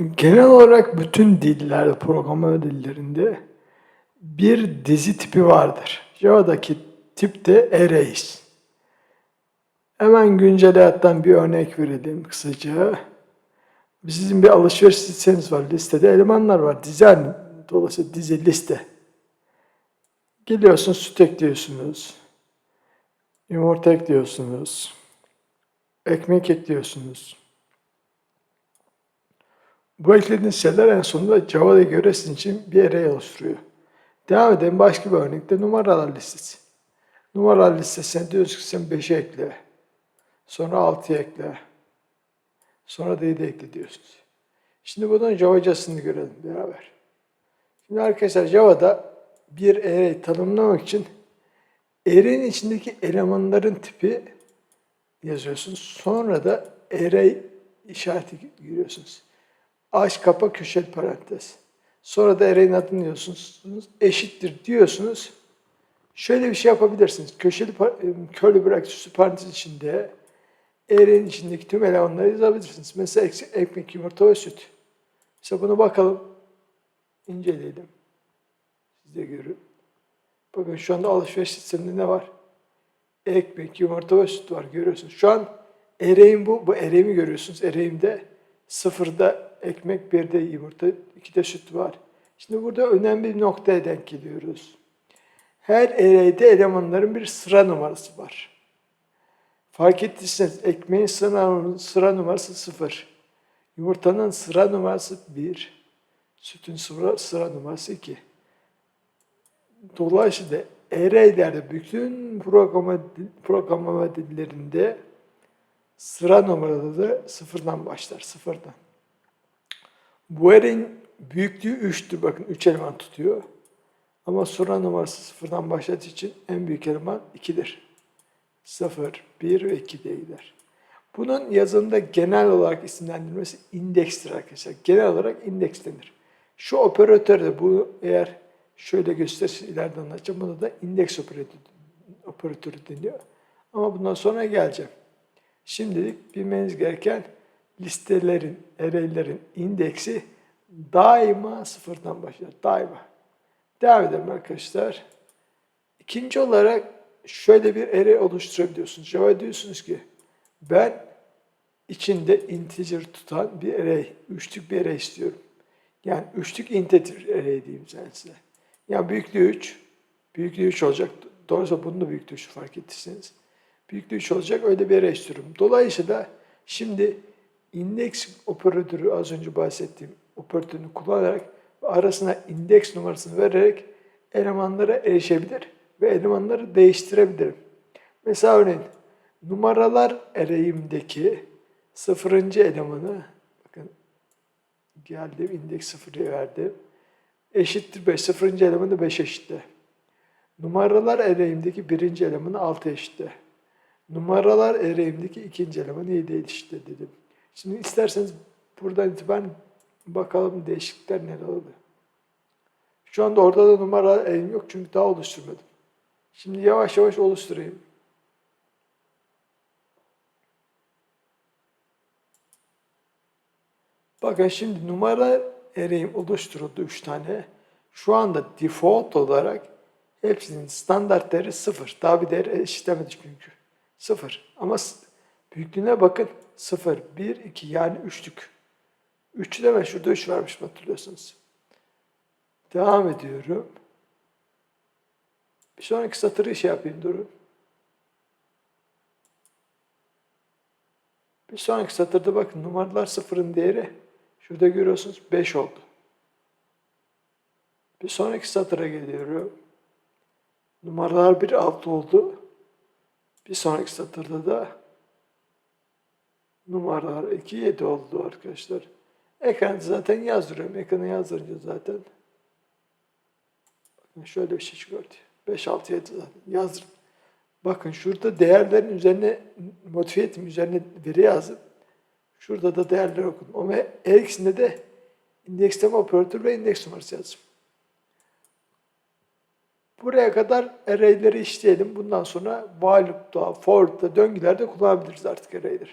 Genel olarak bütün dillerde, programlama dillerinde bir dizi tipi vardır. Java'daki tip de arrays. Hemen güncel hayattan bir örnek verelim kısaca. Sizin bir alışveriş listeniz var. Listede elemanlar var. Dizi. Dolayısıyla dizi liste. Geliyorsunuz süt ekliyorsunuz. Yumurta ekliyorsunuz. Ekmek ekliyorsunuz. Bu eklediğiniz şeyler en sonunda Java'ya göre sizin için bir array oluşturuyor. Devam edelim başka bir örnekte numaralar listesi. Numaralar listesine diyoruz ki sen 5'e ekle. Sonra 6'ya ekle. Sonra da 7'ye ekle diyorsunuz. Şimdi bunun Java'casını görelim beraber. Şimdi arkadaşlar Java'da bir array tanımlamak için array'in içindeki elemanların tipi yazıyorsunuz. Sonra da array işareti giriyorsunuz. Aç kapa köşeli parantez. Sonra da array'in adını diyorsunuz. Eşittir diyorsunuz. Şöyle bir şey yapabilirsiniz. Köşeli par- curly bracket üstü parantez içinde array'in içindeki tüm elemanları yazabilirsiniz. Mesela ek- ekmek, yumurta ve süt. Mesela bunu bakalım. inceleyelim. Siz de görün. Bakın şu anda alışveriş listesinde ne var? Ekmek, yumurta ve süt var görüyorsunuz. Şu an array'im bu. Bu array'imi görüyorsunuz. Array'imde sıfırda ekmek, birde yumurta, ikide süt var. Şimdi burada önemli bir noktaya denk geliyoruz. Her array'de elemanların bir sıra numarası var. Fark ettiyseniz ekmeğin sıra, sıra numarası sıfır. Yumurtanın sıra numarası bir. Sütün sıra, sıra numarası iki. Dolayısıyla arraylerde bütün programa, programlama dillerinde sıra numaraları sıfırdan başlar, sıfırdan. Bu array'in büyüklüğü 3'tür. Bakın 3 eleman tutuyor. Ama sıra numarası sıfırdan başladığı için en büyük eleman 2'dir. 0, 1 ve 2 diye gider. Bunun yazılımda genel olarak isimlendirmesi indekstir arkadaşlar. Genel olarak indeks denir. Şu operatör de bu eğer şöyle gösterirse ileride anlatacağım. Buna da indeks operatörü, operatörü deniyor. Ama bundan sonra geleceğim. Şimdilik bilmeniz gereken listelerin, array'lerin indeksi daima sıfırdan başlar. Daima. Devam edelim arkadaşlar. İkinci olarak şöyle bir array oluşturabiliyorsunuz. Java diyorsunuz ki ben içinde integer tutan bir array, üçlük bir array istiyorum. Yani üçlük integer array diyeyim ben size. Yani büyüklüğü 3, büyüklüğü 3 olacak. Doğrusu bunun da büyüklüğü 3 fark ettiyseniz. Büyüklüğü 3 olacak öyle bir istiyorum. Dolayısıyla şimdi indeks operatörü az önce bahsettiğim operatörünü kullanarak arasına indeks numarasını vererek elemanlara erişebilir ve elemanları değiştirebilirim. Mesela örneğin numaralar array'imdeki sıfırıncı elemanı bakın geldim indeks sıfırı verdim. Eşittir 5. Sıfırıncı elemanı 5 eşitte. Numaralar array'imdeki birinci elemanı 6 eşitte. Numaralar array'imdeki ikinci elemanı 7 eşitte dedim. Şimdi isterseniz buradan itibaren bakalım değişiklikler neler oluyor. Şu anda orada da numara array'im yok çünkü daha oluşturmadım. Şimdi yavaş yavaş oluşturayım. Bakın şimdi numara array'im oluşturuldu 3 tane. Şu anda default olarak hepsinin standart değeri 0. Daha bir değer eşitlemedik çünkü. 0. Ama büyüklüğüne bakın 0, 1, 2 yani üçlük. 3 de ben şurada 3 vermişim hatırlıyorsunuz. Devam ediyorum. Bir sonraki satırı şey yapayım durun. Bir sonraki satırda bakın numaralar sıfırın değeri şurada görüyorsunuz 5 oldu. Bir sonraki satıra geliyorum. Numaralar 1 6 oldu. Bir sonraki satırda da numaralar 2 7 oldu arkadaşlar. Ekranda zaten yazdırıyorum. Ekrana yazdırınca zaten bakın şöyle bir şey çıkıyor. 5 6 7 zaten yazdım. Bakın şurada değerlerin üzerine motive ettim. Üzerine veri yazdım. Şurada da değerleri okudum. Ama her ikisinde de indeksleme operatörü ve indeks numarası yazdım. Buraya kadar array'leri işleyelim. Bundan sonra while loop'ta, for loop'ta, döngülerde kullanabiliriz artık array'leri.